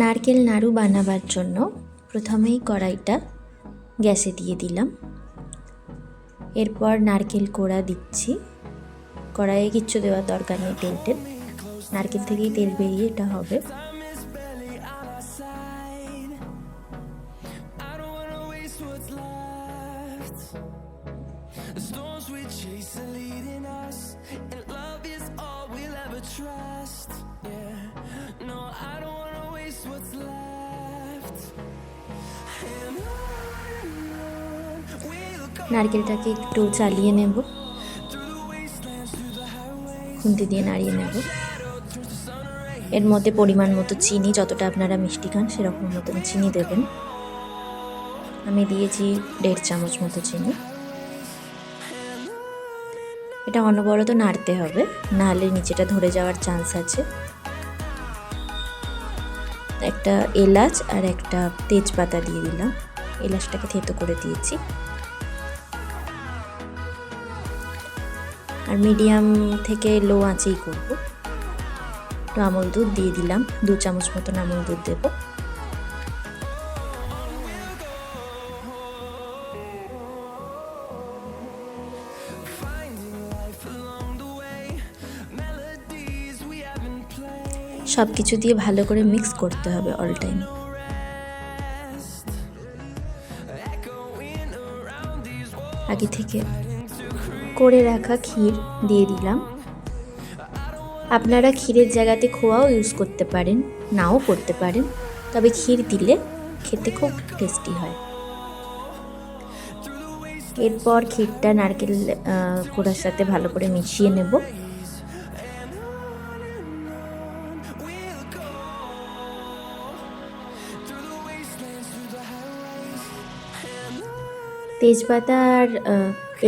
নারকেল নাড়ু বানাবার জন্য প্রথমেই কড়াইটা গ্যাসে দিয়ে দিলাম। এরপর নারকেল কোড়া দিচ্ছি। কড়াইয়ে কিচ্ছু দেওয়ার দরকার নেই তেল টেল নারকেল থেকেই তেল বেরিয়ে এটা হবে। Trust. Yeah, নারকেলটাকে একটু চালিয়ে নেব. খুন্তি দিয়ে নাড়িয়ে নেব। এর মধ্যে পরিমাণ মতো চিনি, যতটা আপনারা মিষ্টি খান সেরকম মতন চিনি দেবেন। আমি দিয়েছি দেড় চামচ মতো চিনি। এটা অনবরত নাড়তে হবে, নাহলে নিচেটা ধরে যাওয়ার চান্স আছে। একটা এলাচ আর একটা তেজপাতা দিয়ে দিলাম। এলাচটাকে থেতো করে দিয়েছি। আর মিডিয়াম থেকে লো আঁচেই করব একটু আমল দুধ দিয়ে দিলাম, দু চামচ মতন আমল দুধ দেবো. সব কিছু দিয়ে ভালো করে মিক্স করতে হবে অল টাইম আগে থেকে করে রাখা ক্ষীর দিয়ে দিলাম। আপনারা ক্ষীরের জায়গাতে খোয়াও ইউজ করতে পারেন, নাও করতে পারেন। তবে ক্ষীর দিলে খেতে খুব টেস্টি হয়। এরপর ক্ষীরটা নারকেল কোড়ার সাথে ভালো করে মিশিয়ে নেব। তেজপাতা আর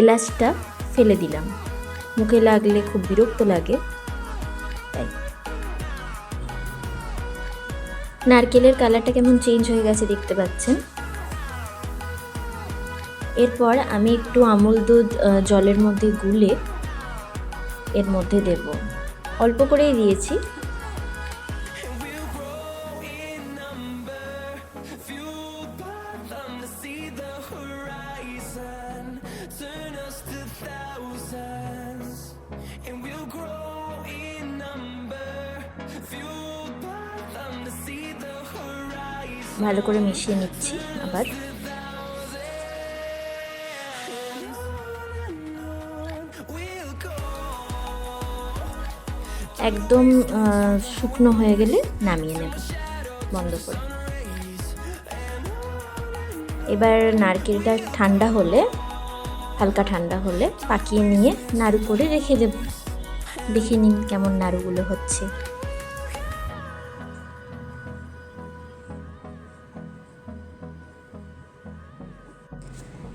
এলাচটা ফেলে দিলাম। মুখে লাগলে খুব বিরক্ত লাগে। তাই। নারকেলের কালারটা কেমন চেঞ্জ হয়ে গেছে দেখতে পাচ্ছেন? এরপর আমি একটু আমুল দুধ জলের মধ্যে গুলে এর মধ্যে দেব। অল্প করেই দিয়েছি. ভালো করে মিশিয়ে নিচ্ছি আবার। একদম শুকনো হয়ে গেলে নামিয়ে নেব, বন্ধ করে। এবার নারকেলটা ঠান্ডা হলে হালকা ঠান্ডা হলে পাকিয়ে নিয়ে নাড়ু করে রেখে দেব। দেখে নিন কেমন নাড়ুগুলো হচ্ছে।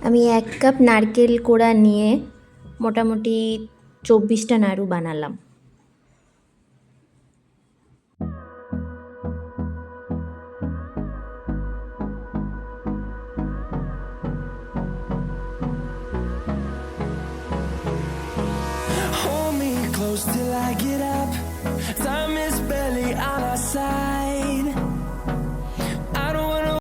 আমি এক কাপ নারকেল কোড়া নিয়ে মোটামুটি চব্বিশটা নাড়ু বানালাম।